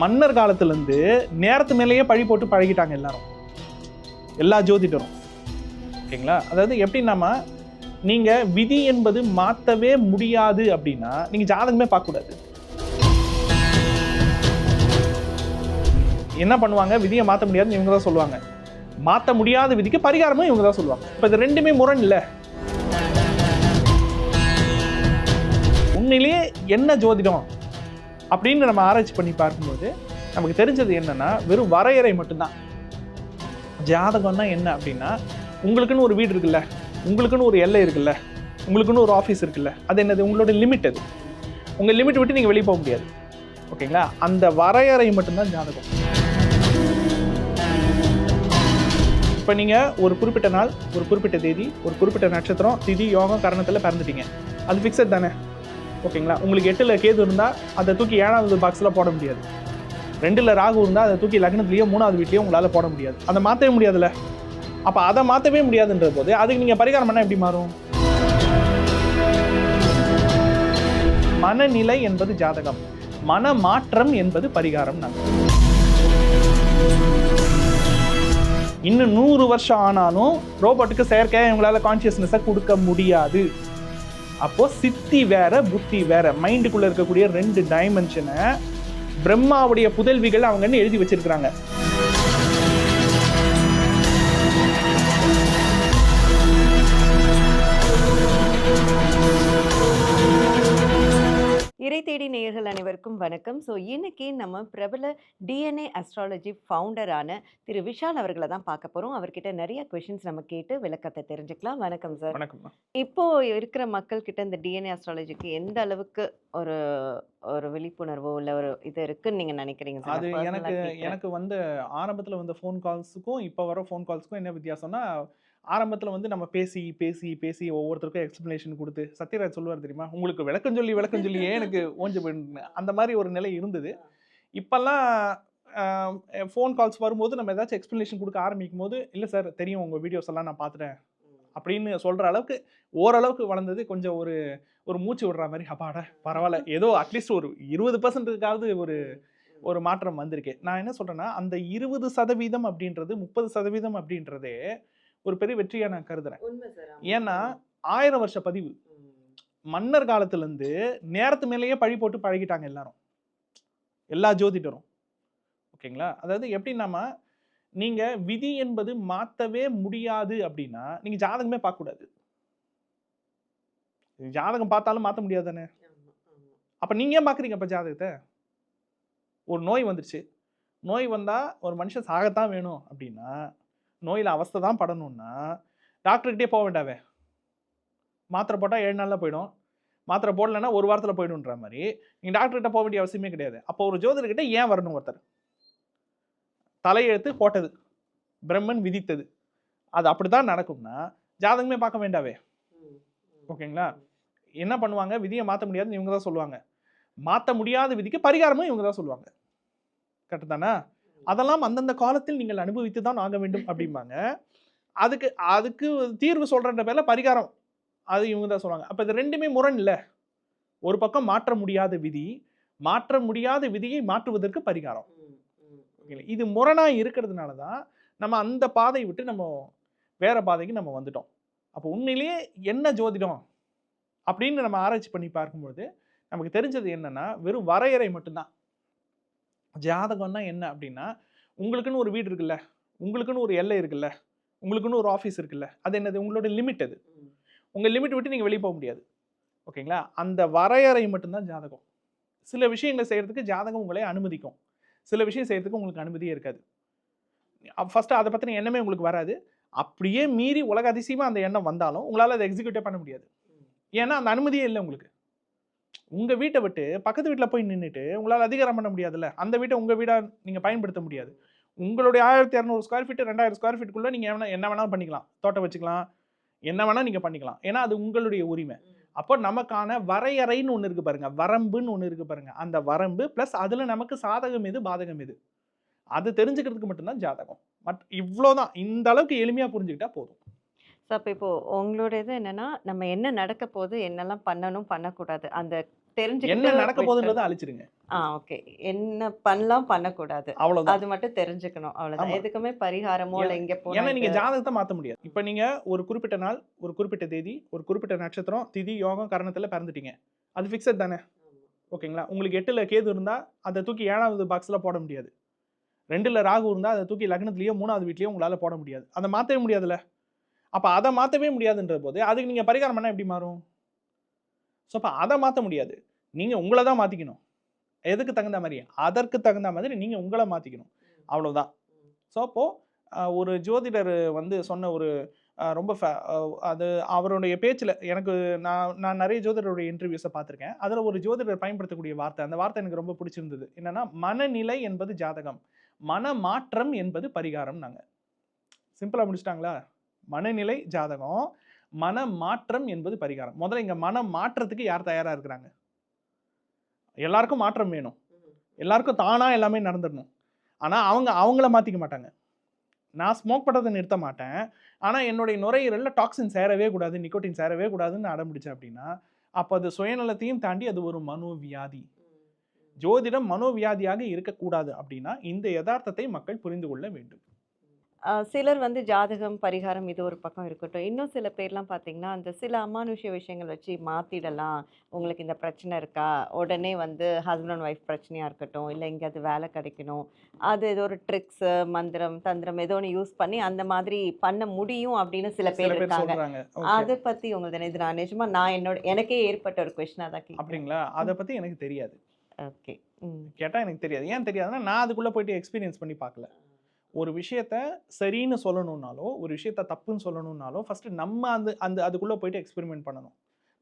மன்னர் காலத்துலேருந்து நேரத்து மேலேயே பழி போட்டு பழகிட்டாங்க எல்லாரும். எல்லா ஜோதிடரும். ஓகேங்களா? அதாவது எப்படின்னா நீங்கள் விதி என்பது மாற்றவே முடியாது அப்படின்னா நீங்கள் ஜாதகமே பார்க்கக்கூடாது. என்ன பண்ணுவாங்க? விதியை மாற்ற முடியாதுன்னு இவங்க தான் சொல்லுவாங்க. மாற்ற முடியாத விதிக்கு பரிகாரமும் இவங்க தான் சொல்லுவாங்க. இப்போ இது ரெண்டுமே முரண் இல்லை உண்மையிலேயே என்ன ஜோதிடம்? அப்படின்னு நம்ம ஆராய்ச்சி பண்ணி பார்க்கும்போது நமக்கு தெரிஞ்சது என்னன்னா வெறும் வரையறை மட்டும்தான். ஜாதகம்னா என்ன அப்படின்னா உங்களுக்குன்னு ஒரு வீடு இருக்குல்ல உங்களுக்குன்னு ஒரு எல்லை இருக்குல்ல உங்களுக்குன்னு ஒரு ஆஃபீஸ் இருக்குல்ல அது என்னது? உங்களோட லிமிட் அது. உங்கள் லிமிட் விட்டு நீங்கள் வெளியே போக முடியாது. ஓகேங்களா? அந்த வரையறை மட்டும்தான் ஜாதகம். இப்போ நீங்கள் ஒரு குறிப்பிட்ட நாள் ஒரு குறிப்பிட்ட தேதி ஒரு குறிப்பிட்ட நட்சத்திரம் திதி யோகம் கரணத்தில் பிறந்துட்டீங்க. அது ஃபிக்ஸட் தானே? ஓகேங்களா? உங்களுக்கு எட்டில் கேது இருந்தால் அதை தூக்கி ஏழாவது பாக்ஸில் போட முடியாது. ரெண்டில் ராகு இருந்தால் அதை தூக்கி லக்னத்துலேயோ மூணாவது வீட்லேயோ உங்களால் போட முடியாது. அதை மாற்றவே முடியாதுல்ல? அப்போ அதை மாற்றவே முடியாதுன்ற போது அதுக்கு நீங்கள் பரிகாரம் பண்ணால் எப்படி மாறும்? மனநிலை என்பது ஜாதகம். மன மாற்றம் என்பது பரிகாரம் நாங்கள் இன்னும் நூறு வருஷம் ஆனாலும் ரோபோட்டுக்கு செயற்கையாக இவங்களால கான்சியஸ்னஸை கொடுக்க முடியாது. அப்போ சித்தி வேற புத்தி வேற. மைண்டுக்குள்ள இருக்கக்கூடிய ரெண்டு டைமென்ஷனை பிரம்மாவுடைய புதல்விகள் அவங்கன்னு எழுதி வச்சிருக்கிறாங்க. அனைவருக்கும் வணக்கம். ஸோ இன்னைக்கு நம்ம பிரபல டிஎன்ஏ அஸ்ட்ராலஜி ஃபவுண்டரான திரு விஷால் அவர்களை தான் பார்க்க போகிறோம் அவர்கிட்ட நிறைய கொஷின்ஸ் நம்ம கேட்டு விளக்கத்தை தெரிஞ்சுக்கலாம். வணக்கம் சார் வணக்கம் இப்போ இருக்கிற மக்கள் கிட்ட இந்த டிஎன்ஏ அஸ்ட்ராலஜிக்கு எந்த அளவுக்கு ஒரு ஒரு விழிப்புணர்வோ இல்லை ஒரு இது இருக்குன்னு நீங்க நினைக்கிறீங்க சார் அது எனக்கு. எனக்கு வந்து ஆரம்பத்தில் வந்த ஃபோன் கால்ஸுக்கும் இப்போ வர ஃபோன் கால்ஸுக்கும் என்ன வித்தியாசம்னா ஆரம்பத்தில் வந்து நம்ம பேசி பேசி பேசி ஒவ்வொருத்தருக்கும் எக்ஸ்ப்ளனேஷன் கொடுத்து சத்யராஜ் சொல்லுவார் தெரியுமா? உங்களுக்கு விளக்கம் சொல்லி விளக்கம் சொல்லியே எனக்கு ஓஞ்சு போயிடுன்னு அந்த மாதிரி ஒரு நிலை இருந்தது. இப்போல்லாம் ஃபோன் கால்ஸ் வரும்போது நம்ம ஏதாச்சும் எக்ஸ்ப்ளனேஷன் கொடுக்க ஆரம்பிக்கும் போது இல்லை சார் தெரியும் உங்கள் வீடியோஸ் எல்லாம் நான் பார்த்துட்டேன் அப்படின்னு சொல்கிற அளவுக்கு ஓரளவுக்கு வளர்ந்தது கொஞ்சம் ஒரு ஒரு மூச்சு விடுற மாதிரி அப்பாடா பரவாயில்ல. ஏதோ அட்லீஸ்ட் ஒரு இருபது பர்சன்ட்டுக்காவது ஒரு ஒரு மாற்றம் வந்திருக்கு. நான் என்ன சொல்றேன்னா அந்த இருபது சதவீதம் அப்படின்றது முப்பது சதவீதம் அப்படின்றதே ஒரு பெரிய வெற்றியா நான் கருதுறேன். ஏன்னா ஆயிரம் வருஷ பதிவு. மன்னர் காலத்துல இருந்து நேரத்து மேலேயே பழி போட்டு பழகிட்டாங்க எல்லாரும். எல்லா ஜோதிடரும். ஓகேங்களா? அதாவது எப்படின்னாமா நீங்க விதி என்பது மாத்தவே முடியாது அப்படின்னா நீங்க ஜாதகமே பார்க்க கூடாது ஜாதகம் பார்த்தாலும் மாத்த முடியாது தானே. அப்ப நீங்க ஏன் பாக்குறீங்க அப்ப ஜாதகத்தை? ஒரு நோய் வந்துருச்சு. நோய் வந்தா ஒரு மனுஷன் சாகத்தான் வேணும் அப்படின்னா நோயில அவஸ்தை தான் படணும்னா டாக்டர்கிட்டே போக வேண்டாவே மாத்திரை போட்டா ஏழு நாள்ல போயிடும். மாத்திரை போடலைன்னா ஒரு வாரத்துல போயிடும்ன்ற மாதிரி நீங்க டாக்டர்கிட்ட போக வேண்டிய அவசியமே கிடையாது. அப்போ ஒரு ஜோதிடர்கிட்ட ஏன் வரணும் ஒருத்தர்? தலையெழுத்து போட்டது பிரம்மன் விதித்தது. அது அப்படித்தான் நடக்கும்னா ஜாதகமே பார்க்க வேண்டாவே. ஓகேங்களா? என்ன பண்ணுவாங்க? விதியை மாற்ற முடியாதுன்னு இவங்க தான் சொல்லுவாங்க. மாற்ற முடியாத விதிக்கு பரிகாரமும் இவங்க தான் சொல்லுவாங்க. கரெக்டு தானே? அதெல்லாம் அந்தந்த காலத்தில் நீங்கள் அனுபவித்து தான் ஆக வேண்டும் அப்படிம்பாங்க. அதுக்கு அதுக்கு தீர்வு சொல்றன்ற பேர்ல பரிகாரம் அது இவங்க தான் சொல்லுவாங்க. அப்ப இது ரெண்டுமே முரண் இல்லை. ஒரு பக்கம் மாற்ற முடியாத விதி மாற்ற முடியாத விதியை மாற்றுவதற்கு பரிகாரம். ஓகேங்களா? இது முரணா இருக்கிறதுனால தான் நம்ம அந்த பாதையை விட்டு நம்ம வேற பாதைக்கு நம்ம வந்துட்டோம். அப்போ உண்மையிலேயே என்ன ஜோதிடம் அப்படின்னு நம்ம ஆராய்ச்சி பண்ணி பார்க்கும்பொழுது நமக்கு தெரிஞ்சது என்னன்னா வெறும் வரையறை மட்டும்தான். ஜாதகம்னா என்ன அப்படின்னா உங்களுக்குன்னு ஒரு வீடு இருக்குல்ல உங்களுக்குன்னு ஒரு எல்லை இருக்குல்ல உங்களுக்குன்னு ஒரு ஆஃபீஸ் இருக்குல்ல அது என்னது? உங்களோட லிமிட் அது. உங்கள் லிமிட் விட்டு நீங்கள் வெளியே போக முடியாது. ஓகேங்களா? அந்த வரையறை மட்டும்தான் ஜாதகம். சில விஷயங்களை செய்யறதுக்கு ஜாதகம் உங்களை அனுமதிக்கும். சில விஷயம் செய்யறதுக்கு உங்களுக்கு அனுமதியே இருக்காது. ஃபர்ஸ்ட் அதை பற்றின எண்ணமே உங்களுக்கு வராது. அப்படியே மீறி உலக அதிசயமாக அந்த எண்ணம் வந்தாலும் உங்களால் அதை எக்ஸிக்யூட்டே பண்ண முடியாது. ஏன்னா அந்த அனுமதியே இல்லை உங்களுக்கு. உங்கள் வீட்டை விட்டு பக்கத்து வீட்டில் போய் நின்றுட்டு உங்களால் அதிகாரம் பண்ண முடியாதுல்ல? அந்த வீட்டை உங்கள் வீடாக நீங்கள் பயன்படுத்த முடியாது. உங்களுடைய ஆயிரத்தி இரநூறு ஸ்கொயர் ஃபீட் ரெண்டாயிரம் ஸ்கொயர் ஃபீட்டுக்குள்ளே நீங்கள் என்ன என்ன வேணாலும் பண்ணிக்கலாம். தோட்டம் வச்சுக்கலாம். என்ன வேணால் நீங்கள் பண்ணிக்கலாம். ஏன்னா அது உங்களுடைய உரிமை. அப்போ நமக்கான வரையறைன்னு ஒன்று இருக்கு பாருங்க. வரம்புன்னு ஒன்று இருக்கு பாருங்க. அந்த வரம்பு ப்ளஸ் அதில் நமக்கு சாதகம் எது பாதகம் எது? அது தெரிஞ்சுக்கிறதுக்கு மட்டும்தான் ஜாதகம். பட் இவ்வளோதான் இந்த அளவுக்கு எளிமையாக புரிஞ்சுக்கிட்டா போதும். ஸோ அப்போ இப்போ உங்களோட இது என்னன்னா நம்ம என்ன நடக்க போகுது என்னெல்லாம் பண்ணணும் பண்ணக்கூடாது. அந்த என்ன தெரிஞ்சுக்கிட்டு நடக்க. போகுதுன்றதை அழிச்சிடுங்க ஆ ஓகே. என்ன பண்ணலாம் பண்ணக்கூடாது. அவ்வளவுதான். அது மட்டும் தெரிஞ்சுக்கணும். அவ்வளவுதான். ஆமா. எதுக்குமே பரிகாரமோ இல்ல இங்க போனா ஏன்னா நீங்க இது- ஜாதகத்தை மாத்த முடியாது. இப்ப நீங்க ஒரு குறிப்பிட்ட நாள் ஒரு குறிப்பிட்ட தேதி ஒரு குறிப்பிட்ட நட்சத்திரம் திதி யோகம் கரணத்துல பிறந்துட்டீங்க. அது ஃபிக்ஸட் தானே? ஓகேங்களா? உங்களுக்கு எட்டுல கேது இருந்தா அதை தூக்கி ஏழாவது பாக்ஸ்ல போட முடியாது. ரெண்டுல ராகு இருந்தா அதை தூக்கி லக்னத்திலயோ மூணாவது வீட்லயோ உங்களால போட முடியாது. அதை மாத்தவே முடியாதுல்ல? அப்போ அதை மாற்றவே முடியாதுன்ற போது அதுக்கு நீங்கள் பரிகாரம் பண்ணால் எப்படி மாறும்? ஸோ அப்போ அதை மாற்ற முடியாது. நீங்கள் உங்களை தான் மாற்றிக்கணும் எதுக்கு தகுந்த மாதிரி? அதற்கு தகுந்த மாதிரி நீங்கள் உங்களை மாற்றிக்கணும் அவ்வளோதான் ஸோ அப்போது ஒரு ஜோதிடர் வந்து சொன்ன ஒரு ரொம்ப அது அவருடைய பேச்சில் எனக்கு நான் நான் நிறைய ஜோதிடருடைய இன்டர்வியூஸை பார்த்துருக்கேன். அதில் ஒரு ஜோதிடர் பயன்படுத்தக்கூடிய வார்த்தை அந்த வார்த்தை எனக்கு ரொம்ப பிடிச்சிருந்தது. என்னன்னா மனநிலை என்பது ஜாதகம். மன மாற்றம் என்பது பரிகாரம் நாங்கள் சிம்பிளாக முடிச்சிட்டாங்களா? மனநிலை ஜாதகம் மன மாற்றம் என்பது பரிகாரம். முதல்ல இங்கே மன மாற்றத்துக்கு யார் தயாராக இருக்கிறாங்க? எல்லாருக்கும் மாற்றம் வேணும். எல்லாருக்கும் தானாக எல்லாமே நடந்துடணும். ஆனால் அவங்க அவங்கள மாற்றிக்க மாட்டாங்க. நான் ஸ்மோக் பண்ணுறதை நிறுத்த மாட்டேன். ஆனால் என்னுடைய நுரையீரலில் டாக்ஸின் சேரவே கூடாது நிக்கோட்டின் சேரவே கூடாதுன்னு அடம்பிடிச்சேன் அப்படின்னா அப்போ அது சுயநலத்தையும் தாண்டி அது ஒரு மனோவியாதி. ஜோதிடம் மனோவியாதியாக இருக்கக்கூடாது அப்படின்னா இந்த யதார்த்தத்தை மக்கள் புரிந்து கொள்ள வேண்டும். சிலர் வந்து ஜாதகம் பரிகாரம் இது ஒரு பக்கம் இருக்கட்டும். இன்னும் சில பேர்லாம் பார்த்தீங்கன்னா அந்த சில அமானுஷ்ய விஷயங்கள் வச்சு மாத்திடலாம். உங்களுக்கு இந்த பிரச்சனை இருக்கா? உடனே வந்து ஹஸ்பண்ட் அண்ட் ஒய்ஃப் பிரச்சனையா இருக்கட்டும். இல்லை எங்கேயாவது வேலை கிடைக்கணும். அது ஏதோ ஒரு ட்ரிக்ஸ் மந்திரம் தந்திரம் ஏதோ ஒன்று யூஸ் பண்ணி அந்த மாதிரி பண்ண முடியும் அப்படின்னு சில பேர் இருக்காங்க. அதை பத்தி உங்களுக்கு இது நான் நிஜமா நான் என்னோட எனக்கே ஏற்பட்ட ஒரு கொஸ்டினாக தான் அப்படிங்களா? அதை பற்றி எனக்கு தெரியாது. ஓகே. கேட்டால் எனக்கு தெரியாது. ஏன் தெரியாதுன்னா நான் அதுக்குள்ளே போயிட்டு எக்ஸ்பீரியன்ஸ் பண்ணி பார்க்கல ஒரு விஷயத்த சரின்னு சொல்லணுன்னாலோ ஒரு விஷயத்த தப்புன்னு சொல்லணுன்னாலோ ஃபஸ்ட்டு நம்ம அந்த அந்த அதுக்குள்ளே போயிட்டு எக்ஸ்பெரிமெண்ட் பண்ணணும்.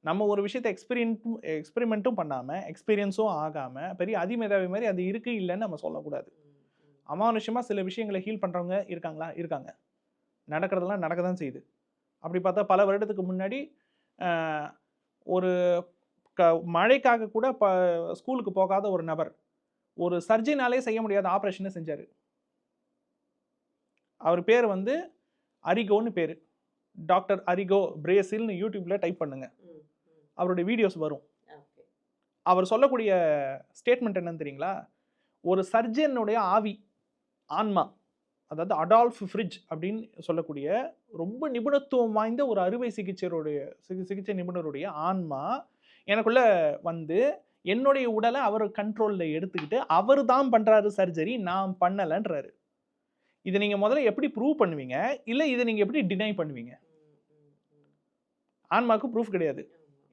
நம்ம ஒரு விஷயத்த எக்ஸ்பீரியன்ட்டும் எக்ஸ்பெரிமெண்ட்டும் பண்ணாமல் எக்ஸ்பீரியன்ஸும் ஆகாமல் பெரிய அதிமேதாவி மாதிரி அது இருக்குது இல்லைன்னு நம்ம சொல்லக்கூடாது. அமானுஷமாக சில விஷயங்களை ஹீல் பண்ணுறவங்க இருக்காங்களா? இருக்காங்க. நடக்கிறதெல்லாம் நடக்க தான் செய்யுது. அப்படி பார்த்தா பல வருடத்துக்கு முன்னாடி ஒரு க மழைக்காக கூட ப ஸ்கூலுக்கு போகாத ஒரு நபர் ஒரு சர்ஜினாலே செய்ய முடியாத ஆப்ரேஷனை செஞ்சார். அவர் பேர் வந்து அரிகோன்னு பேர். டாக்டர் அரிகோ பிரேசில்னு யூடியூப்பில் டைப் பண்ணுங்க. அவருடைய வீடியோஸ் வரும். அவர் சொல்லக்கூடிய ஸ்டேட்மெண்ட் என்னன்னு தெரியுங்களா? ஒரு சர்ஜனுடைய ஆவி ஆன்மா அதாவது அடால்ஃப் ஃப்ரிட்ஜ் அப்படின்னு சொல்லக்கூடிய ரொம்ப நிபுணத்துவம் வாய்ந்த ஒரு அறுவை சிகிச்சையருடைய சிகி சிகிச்சை நிபுணருடைய ஆன்மா எனக்குள்ள வந்து என்னுடைய உடலை அவர் கண்ட்ரோலில் எடுத்துக்கிட்டு அவர் தான் பண்ணுறாரு சர்ஜரி நான் பண்ணலைன்றாரு. இதை நீங்கள் முதல்ல எப்படி ப்ரூவ் பண்ணுவீங்க? இல்லை இதை நீங்கள் எப்படி டினை பண்ணுவீங்க? ஆன்மாவுக்கு ப்ரூஃப் கிடையாது.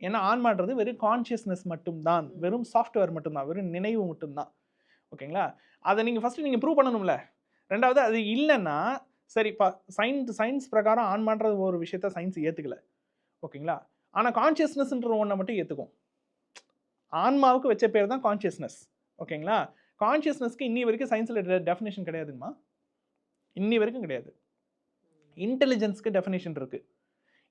ஏன்னா ஆன்மான்றது வெறும் கான்ஷியஸ்னஸ் மட்டும்தான். வெறும் சாஃப்ட்வேர் மட்டும்தான். வெறும் நினைவு மட்டும்தான். ஓகேங்களா? அதை நீங்கள் ஃபஸ்ட்டு நீங்கள் ப்ரூவ் பண்ணணும்ல. ரெண்டாவது அது இல்லைன்னா சரி பா சயின்ஸ் சயின்ஸ் பிரகாரம் ஆன்மான்ற ஒரு விஷயத்த சயின்ஸ் ஏற்றுக்கல ஓகேங்களா? ஆனால் கான்ஷியஸ்னஸ்ன்ற ஒன்றை மட்டும் ஏற்றுக்கும் ஆன்மாவுக்கு வச்ச பேர் தான் கான்ஷியஸ்னஸ் ஓகேங்களா? கான்ஷியஸ்னஸ்க்கு இன்னி வரைக்கும் சயின்ஸில் டெஃபினேஷன் கிடையாதுங்கம்மா. இன்னி வரைக்கும் கிடையாது. இன்டெலிஜென்ஸ்க்கு டெஃபினேஷன் இருக்குது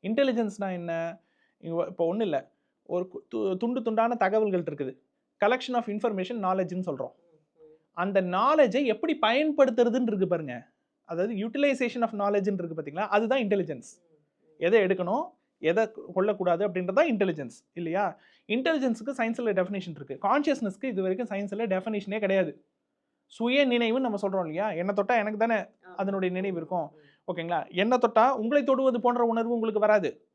இன்டெலிஜென்ஸ்னால் என்ன? இப்போ ஒன்றும் இல்லை. ஒரு கு- து- துண்டு துண்டான தகவல்கள் இருக்குது. கலெக்ஷன் ஆஃப் இன்ஃபர்மேஷன் நாலேஜ்னு சொல்கிறோம் அந்த நாலேஜை எப்படி பயன்படுத்துறதுன்னு இருக்குது பாருங்கள் அதாவது யூட்டிலைசேஷன் ஆஃப் நாலேஜ்னு இருக்குது பார்த்தீங்களா அதுதான் இன்டெலிஜென்ஸ் எதை எடுக்கணும்? எதை கொள்ளக்கூடாது அப்படின்றது தான் இன்டெலிஜென்ஸ் இல்லையா? இன்டெலிஜென்ஸுக்கு சயின்ஸில் டெஃபினேஷன் இருக்குது கான்ஷியஸ்னஸ்க்கு இது வரைக்கும் சயின்ஸில் டெஃபினேஷனே கிடையாது. சுய நினைவுன்னு நம்ம சொல்கிறோம் இல்லையா? என்ன தொட்டா எனக்கு தானே அதனுடைய நினைவு இருக்கும். ஓகேங்களா? என்ன தொட்டா உங்களை தொடுவது போன்ற உணர்வு உங்களுக்கு வராது.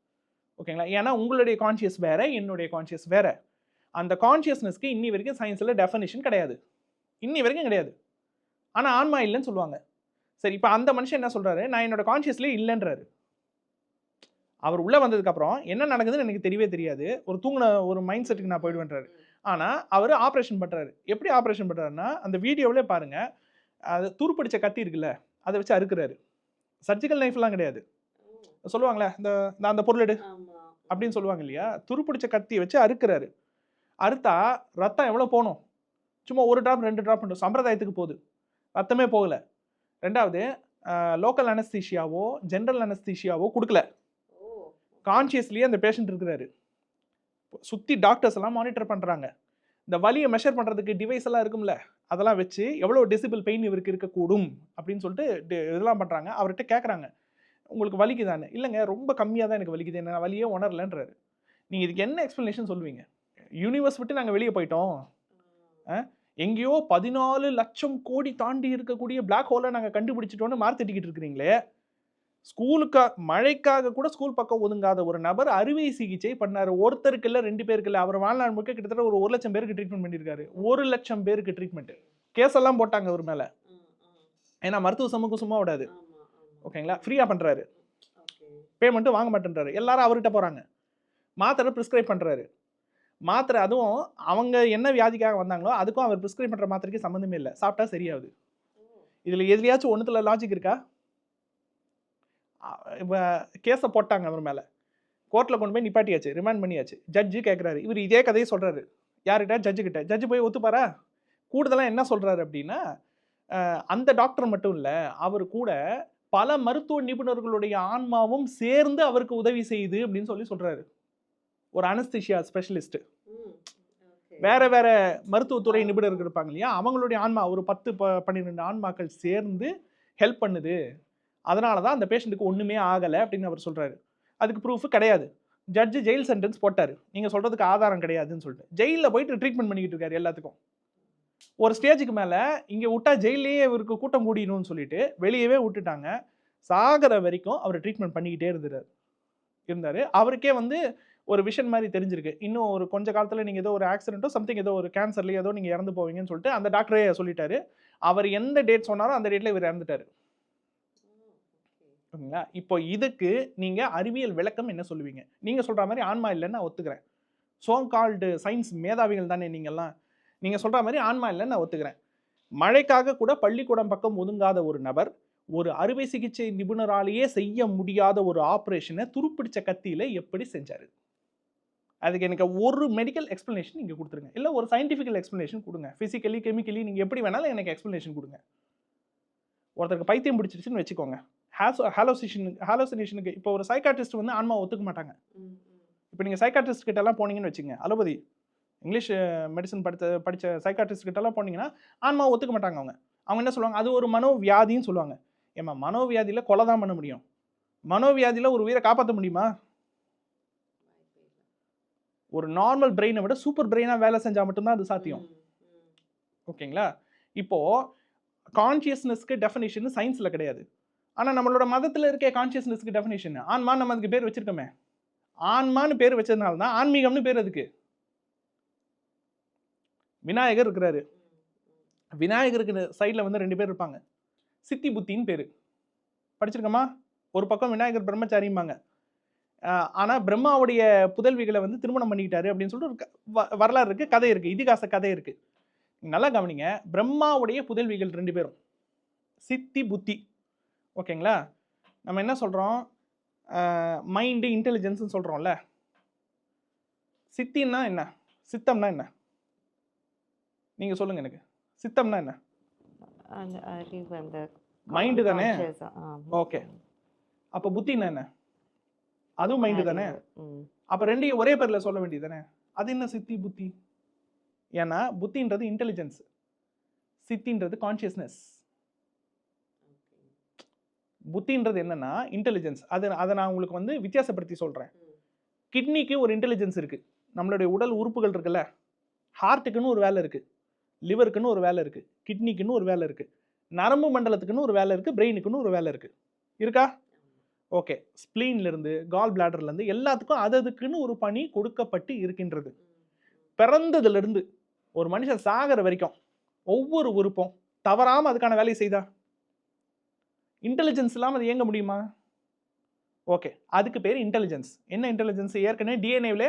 ஓகேங்களா? ஏன்னா உங்களுடைய கான்ஷியஸ் வேற என்னுடைய கான்ஷியஸ் வேற. அந்த கான்ஷியஸ்னஸ்க்கு இன்னி வரைக்கும் சயின்ஸில் டெஃபினேஷன் கிடையாது. இன்னி வரைக்கும் கிடையாது. ஆனால் ஆன்மா இல்லைன்னு சொல்லுவாங்க. சரி இப்போ அந்த மனுஷன் என்ன சொல்றாரு? நான் என்னோட கான்ஷியஸ்லேயே இல்லைன்றாரு. அவர் உள்ளே வந்ததுக்கப்புறம் என்ன நடக்குதுன்னு எனக்கு தெரியவே தெரியாது. ஒரு தூங்கின ஒரு மைண்ட் செட்டுக்கு நான் போயிடுவேன்றாரு. ஆனால் அவர் ஆப்ரேஷன் பண்ணுறாரு எப்படி ஆப்ரேஷன் பண்ணுறாருன்னா அந்த வீடியோவிலே பாருங்க. அது துருப்பிடிச்ச கத்தி இருக்குல்ல அதை வச்சு அறுக்குறாரு. சர்ஜிக்கல் நைஃப்லாம் கிடையாது. சொல்லுவாங்களே இந்த இந்த அந்த பொருள் எடு அப்படின்னு சொல்லுவாங்க இல்லையா? துருப்பிடிச்ச கத்தியை வச்சு அறுக்குறாரு. அறுத்தா ரத்தம் எவ்வளோ போகணும்? சும்மா ஒரு ட்ராப் ரெண்டு ட்ராப் பண்ணும் சம்பிரதாயத்துக்கு போகுது. ரத்தமே போகல. ரெண்டாவது லோக்கல் அனஸ்தீஷியாவோ ஜென்ரல் அனஸ்தீஷியாவோ கொடுக்கல. கான்ஷியஸ்லேயே அந்த பேஷண்ட் இருக்கிறாரு. சுற்றி டாக்டர்ஸ் எல்லாம் மானிட்டர் பண்ணுறாங்க இந்த வலியை மெஷர் பண்ணுறதுக்கு டிவைஸ் எல்லாம் இருக்கும்ல அதெல்லாம் வச்சு எவ்வளோ டெசிபிள் பெயின் இவருக்கு இருக்கக்கூடும் அப்படின்னு சொல்லிட்டு இதெல்லாம் பண்ணுறாங்க அவர்கிட்ட கேட்குறாங்க உங்களுக்கு வலிக்குதானே இல்லைங்க ரொம்ப கம்மியாக தான் எனக்கு வலிக்குது. என்ன வலியே உணரலன்றாரு. நீங்கள் இதுக்கு என்ன எக்ஸ்ப்ளனேஷன் சொல்லுவீங்க? யூனிவர்ஸ் விட்டு நாங்கள் வெளியே போயிட்டோம். எங்கேயோ பதினாலு லட்சம் கோடி தாண்டி இருக்கக்கூடிய பிளாக் ஹோலை நாங்கள் கண்டுபிடிச்சிட்டோன்னு மார்த்தட்டிக்கிட்டு இருக்கிறீங்களே ஸ்கூலுக்கா மழைக்காக கூட ஸ்கூல் பக்கம் ஒதுங்காத ஒரு நபர் அறுவை சிகிச்சை பண்ணாரு. ஒருத்தருக்கு இல்லை ரெண்டு பேருக்கு இல்லை அவர் வாழ்நாள் முழுக்க கிட்டத்தட்ட ஒரு ஒரு லட்சம் பேருக்கு ட்ரீட்மெண்ட் பண்ணியிருக்காரு. ஒரு லட்சம் பேருக்கு ட்ரீட்மெண்ட் கேஸ் எல்லாம் போட்டாங்க அவர் மேலே. ஏன்னா மருத்துவ சமூகம் சும்மா விடாது. ஓகேங்களா? ஃப்ரீயாக பண்ணுறாரு பேமெண்ட்டும் வாங்க மாட்டேன்றாரு. எல்லாரும் அவர்கிட்ட போகிறாங்க மாத்திரை ப்ரிஸ்கிரைப் பண்ணுறாரு மாத்திரை அதுவும் அவங்க என்ன வியாதிக்காக வந்தாங்களோ அதுக்கும் அவர் ப்ரிஸ்கிரைப் பண்ணுற மாத்திரைக்கு சம்மந்தமே இல்லை. சாப்பிட்டா சரியாகுது. இதில் எதுலையாச்சும் ஒன்றுத்துல லாஜிக் இருக்கா? கேஸை போட்டாங்க அவர் மேலே. கோர்ட்டில் கொண்டு போய் நிப்பாட்டியாச்சு ரிமாண்ட் பண்ணியாச்சு. ஜட்ஜு கேட்குறாரு இவர் இதே கதையை சொல்கிறாரு யார்கிட்ட ஜட்ஜு கிட்ட? ஜட்ஜு போய் ஒத்துப்பாரா? கூடுதலாக என்ன சொல்கிறாரு அப்படின்னா அந்த டாக்டர் மட்டும் இல்லை அவர் கூட பல மருத்துவ நிபுணர்களுடைய ஆன்மாவும் சேர்ந்து அவருக்கு உதவி செய்யுது அப்படின்னு சொல்லி சொல்கிறாரு ஒரு அனஸ்திஷியா ஸ்பெஷலிஸ்ட் வேற வேற மருத்துவத்துறை நிபுணர்கள் இருப்பாங்க இல்லையா? அவங்களுடைய ஆன்மா ஒரு பத்து ப பன்னிரெண்டு ஆன்மாக்கள் சேர்ந்து ஹெல்ப் பண்ணுது. அதனால தான் அந்த பேஷண்ட்டுக்கு ஒன்றுமே ஆகலை அப்படின்னு அவர் சொல்கிறாரு அதுக்கு ப்ரூஃப் கிடையாது. ஜட்ஜு ஜெயில் சென்டென்ஸ் போட்டார். நீங்கள் சொல்கிறதுக்கு ஆதாரம் கிடையாதுன்னு சொல்லிட்டு. ஜெயிலில் போயிட்டு ட்ரீட்மெண்ட் பண்ணிக்கிட்டு இருக்காரு எல்லாத்துக்கும். ஒரு ஸ்டேஜுக்கு மேலே இங்கே விட்டா ஜெயிலேயே இவருக்கு கூட்டம் கூடிடணும்னு சொல்லிட்டு வெளியவே விட்டுட்டாங்க. சாகிற வரைக்கும் அவர் ட்ரீட்மெண்ட் பண்ணிக்கிட்டே இருந்தார் இருந்தார். அவருக்கே வந்து ஒரு விஷன் மாதிரி தெரிஞ்சிருக்கு. இன்னும் ஒரு கொஞ்ச காலத்தில் நீங்கள் ஏதோ ஒரு ஆக்சிடென்ட்டோ சம்திங் ஏதோ ஒரு கேன்சர்லேயே ஏதோ நீங்கள் இறந்து போவீங்கன்னு சொல்லிட்டு அந்த டாக்டரே சொல்லிட்டாரு. அவர் எந்த டேட் சொன்னாரோ அந்த டேட்டில் இவர் இறந்துட்டாரு. ஓகேங்களா இப்போ இதுக்கு நீங்கள் அறிவியல் விளக்கம் என்ன சொல்லுவீங்க? நீங்கள் சொல்கிற மாதிரி ஆன்மா இல்லைன்னு நான் ஒத்துக்கிறேன். சோ கால்டு சயின்ஸ் மேதாவிகள் தானே நீங்கள்லாம். நீங்கள் சொல்கிற மாதிரி ஆன்மா இல்லைன்னு நான் ஒத்துக்கிறேன். மழைக்காக கூட பள்ளிக்கூடம் பக்கம் ஒதுங்காத ஒரு நபர் ஒரு அறுவை சிகிச்சை நிபுணராலேயே செய்ய முடியாத ஒரு ஆப்ரேஷனை துருப்பிடிச்ச கத்தியில் எப்படி செஞ்சார்? அதுக்கு எனக்கு ஒரு மெடிக்கல் எக்ஸ்ப்ளனேஷன் நீங்கள் கொடுத்துருங்க. இல்லை ஒரு சயின்டிஃபிக்கல் எக்ஸ்ப்ளனேஷன் கொடுங்க. ஃபிசிக்கலி கெமிக்கலி நீங்கள் எப்படி வேணாலும் எனக்கு எக்ஸ்ப்ளனேஷன் கொடுங்க. ஒருத்தருக்கு பைத்தியம் பிடிச்சிருச்சுன்னு வச்சுக்கோங்க. ஹாசோ ஹாலோசிஷன் ஹாலோசினேஷனுக்கு இப்போ ஒரு சைக்காட்ரிஸ்ட் வந்து ஆன்மா ஒத்துக்க மாட்டாங்க. இப்போ நீங்கள் சைக்காட்ரிஸ்ட் கிட்ட எல்லாம் போனீங்கன்னு வச்சுங்க அலோபதி. இங்கிலீஷ் மெடிசன் படித்த படித்த சைக்காட்ரிஸ்ட் கிட்ட எல்லாம் போனீங்கன்னா ஆன்மா ஒத்துக்க மாட்டாங்க அவங்க. அவங்க என்ன சொல்லுவாங்க? அது ஒரு மனோவியாதின்னு சொல்லுவாங்க. ஏம்மா மனோவியாதியில் கொலை தான் பண்ண முடியும். மனோவியாதியில் ஒரு உயிரை காப்பாற்ற முடியுமா? ஒரு நார்மல் பிரெயினை விட சூப்பர் பிரெயினாக வேலை செஞ்சால் மட்டும்தான் அது சாத்தியம். ஓகேங்களா? இப்போ கான்சியஸ்னஸ்க்கு டெஃபினேஷன் சயின்ஸில் கிடையாது. ஆனால் நம்மளோட மதத்தில் இருக்க கான்சியஸ்னஸ்க்கு டெஃபினேஷன் ஆன்மா நம்ம அதுக்கு பேர் வச்சுருக்கோமே. ஆன்மான்னு பேர் வச்சதுனால தான் ஆன்மீகம்னு பேர் அதுக்கு. விநாயகர் இருக்கிறாரு. விநாயகருக்கு சைடில் வந்து ரெண்டு பேர் இருப்பாங்க. சித்தி புத்தின்னு பேர். படிச்சிருக்கோமா? ஒரு பக்கம் விநாயகர் பிரம்மச்சாரிம்பாங்க. ஆனால் பிரம்மாவுடைய புதல்விகளை வந்து திருமணம் பண்ணிக்கிட்டாரு அப்படின்னு சொல்லிட்டு ஒரு வ- வரலாறு இருக்குது கதை இருக்குது இதிகாச கதை இருக்குது நல்லா கவனிங்க பிரம்மாவுடைய புதல்விகள் ரெண்டு பேரும். சித்தி புத்தி. ஓகேங்களா? நம்ம என்ன சொல்கிறோம் மைண்டு இன்டெலிஜென்ஸ்னு சொல்கிறோம்ல சித்தின்னா என்ன? சித்தம்னா என்ன? நீங்கள் சொல்லுங்கள் எனக்கு. சித்தம்னா என்ன? Mind தானே? ஓகே. அப்போ புத்தின்னா என்ன? அதுவும் மைண்டு தானே. அப்போ ரெண்டையும் ஒரே பேரில் சொல்ல வேண்டியது தானே அது என்ன சித்தி புத்தி? ஏன்னா புத்தின்றது இன்டெலிஜென்ஸ் சித்தின்றது கான்ஷியஸ்னஸ் புத்தின்றது என்னன்னா இன்டெலிஜென்ஸ் அது அதை நான் உங்களுக்கு வந்து வித்தியாசப்படுத்தி சொல்கிறேன் கிட்னிக்கு ஒரு இன்டெலிஜென்ஸ் இருக்குது நம்மளுடைய உடல் உறுப்புகள் இருக்குல்ல? ஹார்ட்டுக்குன்னு ஒரு வேலை இருக்குது லிவருக்குன்னு ஒரு வேலை இருக்குது கிட்னிக்குன்னு ஒரு வேலை இருக்குது நரம்பு மண்டலத்துக்குன்னு ஒரு வேலை இருக்குது பிரெயினுக்குன்னு ஒரு வேலை இருக்குது இருக்கா? ஓகே. ஸ்ப்ளீன்லேருந்து கால் பிளாடர்லேருந்து எல்லாத்துக்கும் அது அதுக்குன்னு ஒரு பணி கொடுக்கப்பட்டு இருக்கின்றது. பிறந்ததுலேருந்து ஒரு மனுஷன் சாகிற வரைக்கும் ஒவ்வொரு உறுப்பும் தவறாமல் அதுக்கான வேலையை செய்தா? இன்டெலிஜென்ஸ் இல்லாமல் அது இயங்க முடியுமா? ஓகே அதுக்கு பேர் இன்டெலிஜென்ஸ் என்ன இன்டெலிஜென்ஸ் ஏற்கனவே டிஎன்ஏவிலே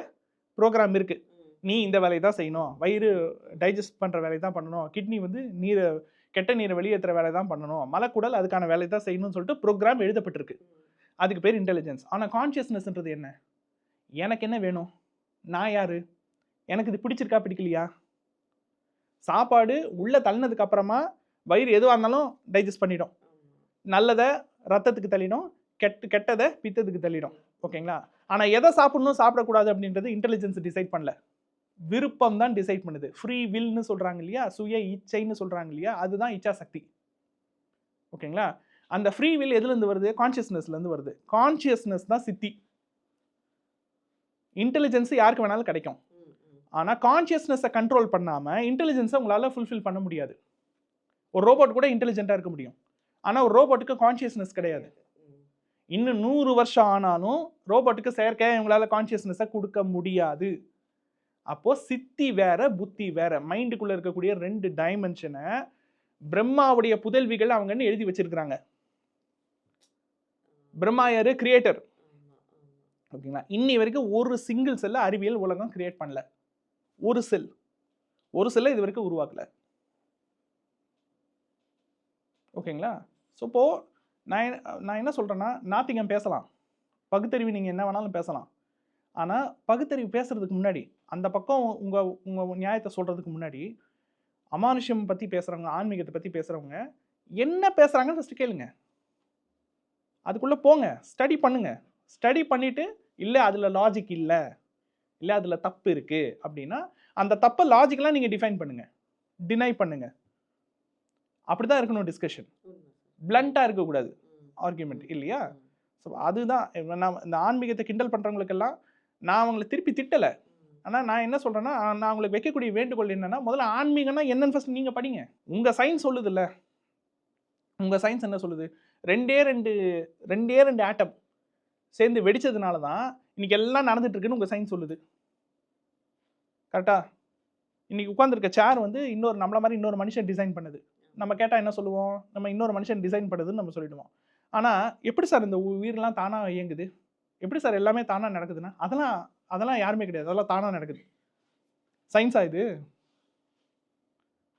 ப்ரோக்ராம் இருக்குது நீ இந்த வேலையை தான் செய்யணும். வயிறு டைஜஸ்ட் பண்ணுற வேலையை தான் பண்ணணும். கிட்னி வந்து நீரை கெட்ட நீரை வெளியேற்றுற வேலை தான் பண்ணணும். மலக்குடல் அதுக்கான வேலையை தான் செய்யணும்னு சொல்லிட்டு ப்ரோக்ராம் எழுதப்பட்டிருக்கு. அதுக்கு பேர் இன்டெலிஜென்ஸ் ஆனால் கான்ஷியஸ்னஸ்ன்றது என்ன? எனக்கு என்ன வேணும்? நான் யார்? எனக்கு இது பிடிச்சிருக்கா பிடிக்கலையா? சாப்பாடு உள்ளே தள்ளினதுக்கு அப்புறமா வயிறு எதுவாக இருந்தாலும் டைஜஸ்ட் பண்ணிடும். நல்லதை ரத்தத்துக்கு தள்ளிடும் கெட் கெட்டதை பித்தத்துக்கு தள்ளிடும். ஓகேங்களா? ஆனால் எதை சாப்பிடணும் சாப்பிடக்கூடாது அப்படின்றது இன்டெலிஜென்ஸ் டிசைட் பண்ணல. விருப்பம் தான் டிசைட் பண்ணுது ஃப்ரீ வில்னு சொல்கிறாங்க இல்லையா? சுய இச்சைன்னு சொல்கிறாங்க இல்லையா? அதுதான் இச்சா சக்தி ஓகேங்களா? அந்த ஃப்ரீ வில் எதுலேருந்து வருது? கான்ஷியஸ்னஸ்லேருந்து வருது. கான்ஷியஸ்னஸ் தான் சித்தி. இன்டெலிஜென்ஸ் யாருக்கு வேணாலும் கிடைக்கும். ஆனால் கான்ஷியஸ்னஸை கண்ட்ரோல் பண்ணாமல் இன்டெலிஜென்ஸை உங்களால் ஃபுல்ஃபில் பண்ண முடியாது. ஒரு ரோபோட் கூட இன்டெலிஜென்ட்டாக இருக்க முடியும். ஆனால் ஒரு ரோபோட்டுக்கு கான்ஷியஸ்னஸ் கிடையாது. இன்னும் நூறு வருஷம் ஆனாலும் ரோபோட்டுக்கு செயற்கையாக இவங்களால கான்ஷியஸ்னஸை கொடுக்க முடியாது. அப்போது சித்தி வேற புத்தி வேற. மைண்டுக்குள்ளே இருக்கக்கூடிய ரெண்டு டைமென்ஷனை பிரம்மாவுடைய புதல்விகள் அவங்கன்னு எழுதி வச்சிருக்கிறாங்க. பிரம்மா யாரு? கிரியேட்டர் ஓகேங்களா? இன்னி வரைக்கும் ஒரு சிங்கிள் செல்ல அறிவியல் உலகம் கிரியேட் பண்ணல. ஒரு செல் ஒரு செல்லை இது வரைக்கும் உருவாக்கல. ஓகேங்களா? ஸோ இப்போது நான் நான் என்ன சொல்கிறேன்னா நாத்திகம் பேசலாம். பகுத்தறிவு நீங்கள் என்ன வேணாலும் பேசலாம். ஆனால் பகுத்தறிவு பேசுகிறதுக்கு முன்னாடி அந்த பக்கம் உங்கள் உங்கள் நியாயத்தை சொல்கிறதுக்கு முன்னாடி அமானுஷம் பற்றி பேசுகிறவங்க ஆன்மீகத்தை பற்றி பேசுகிறவங்க என்ன பேசுகிறாங்கன்னு ஃபஸ்ட்டு கேளுங்க. அதுக்குள்ளே போங்க. ஸ்டடி பண்ணுங்கள் ஸ்டடி பண்ணிவிட்டு இல்லை அதில் லாஜிக் இல்லை. இல்லை அதில் தப்பு இருக்குது அப்படின்னா அந்த தப்பை லாஜிக்கெலாம் நீங்கள் டிஃபைன் பண்ணுங்கள் டினை பண்ணுங்கள் அப்படி தான் இருக்கணும் டிஸ்கஷன் பிளண்ட்டாக இருக்கக்கூடாது. ஆர்குமெண்ட் இல்லையா? ஸோ அதுதான். நான் இந்த ஆன்மீகத்தை கிண்டல் பண்ணுறவங்களுக்கெல்லாம் நான் அவங்களை திருப்பி திட்டலை. ஆனால் நான் என்ன சொல்கிறேன்னா நான் உங்களுக்கு வைக்கக்கூடிய வேண்டுகோள் என்னன்னா முதல்ல ஆன்மீகம்னா என்னன்னு ஃபஸ்ட் நீங்கள் படிங்க. உங்கள் சயின்ஸ் சொல்லுதுல்ல. உங்கள் சயின்ஸ் என்ன சொல்லுது? ரெண்டே ரெண்டு ரெண்டே ரெண்டு ஆட்டம் சேர்ந்து வெடிச்சதுனால தான் இன்னைக்கு எல்லாம் நடந்துட்டு இருக்குன்னு உங்கள் சயின்ஸ் சொல்லுது கரெக்டா இன்னைக்கு உட்காந்துருக்க சேர் வந்து இன்னொரு நம்மள மாதிரி இன்னொரு மனுஷன் டிசைன் பண்ணுது. நம்ம கேட்டால் என்ன சொல்லுவோம்? நம்ம இன்னொரு மனுஷன் டிசைன் பண்ணுதுன்னு நம்ம சொல்லிடுவோம். ஆனால் எப்படி சார் இந்த உயிரெலாம் தானாக இயங்குது? எப்படி சார் எல்லாமே தானாக நடக்குதுன்னா அதெல்லாம் அதெல்லாம் யாருமே கிடையாது. அதெல்லாம் தானாக நடக்குது. சயின்ஸா இது?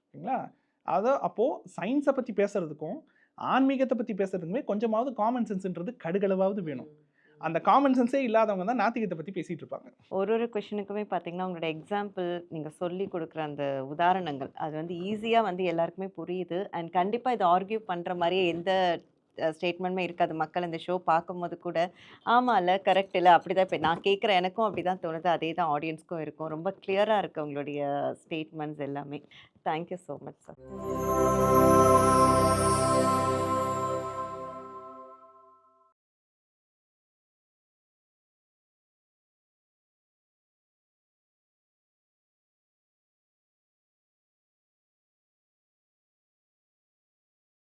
ஓகேங்களா அதை அப்போது சயின்ஸை பற்றி பேசுகிறதுக்கும் ஆன்மீகத்தை பற்றி பேசுறதுக்குமே கொஞ்சமாவது காமன் சென்ஸ்ன்றது கடுகளவாவது வேணும். அந்த காமன் சென்ஸே இல்லாதவங்க தான் நாத்திகத்தை பற்றி பேசிகிட்டு இருப்பாங்க. ஒரு ஒரு கொஷனுக்குமே பார்த்தீங்கன்னா உங்களோட எக்ஸாம்பிள் நீங்கள் சொல்லி கொடுக்குற அந்த உதாரணங்கள் அது வந்து ஈஸியாக வந்து எல்லாருக்குமே புரியுது. அண்ட் கண்டிப்பாக இதை ஆர்கியூ பண்ணுற மாதிரியே எந்த ஸ்டேட்மெண்ட்டுமே இருக்காது. மக்கள் இந்த ஷோ பார்க்கும்போது கூட ஆமாம்ல கரெக்ட் இல்லை. அப்படி தான் இப்போ நான் கேட்குற எனக்கும் அப்படி தான் தோணுது. அதே தான் ஆடியன்ஸ்க்கும் இருக்கும். ரொம்ப கிளியராக இருக்குது உங்களுடைய ஸ்டேட்மெண்ட்ஸ் எல்லாமே தேங்க்யூ ஸோ மச் சார்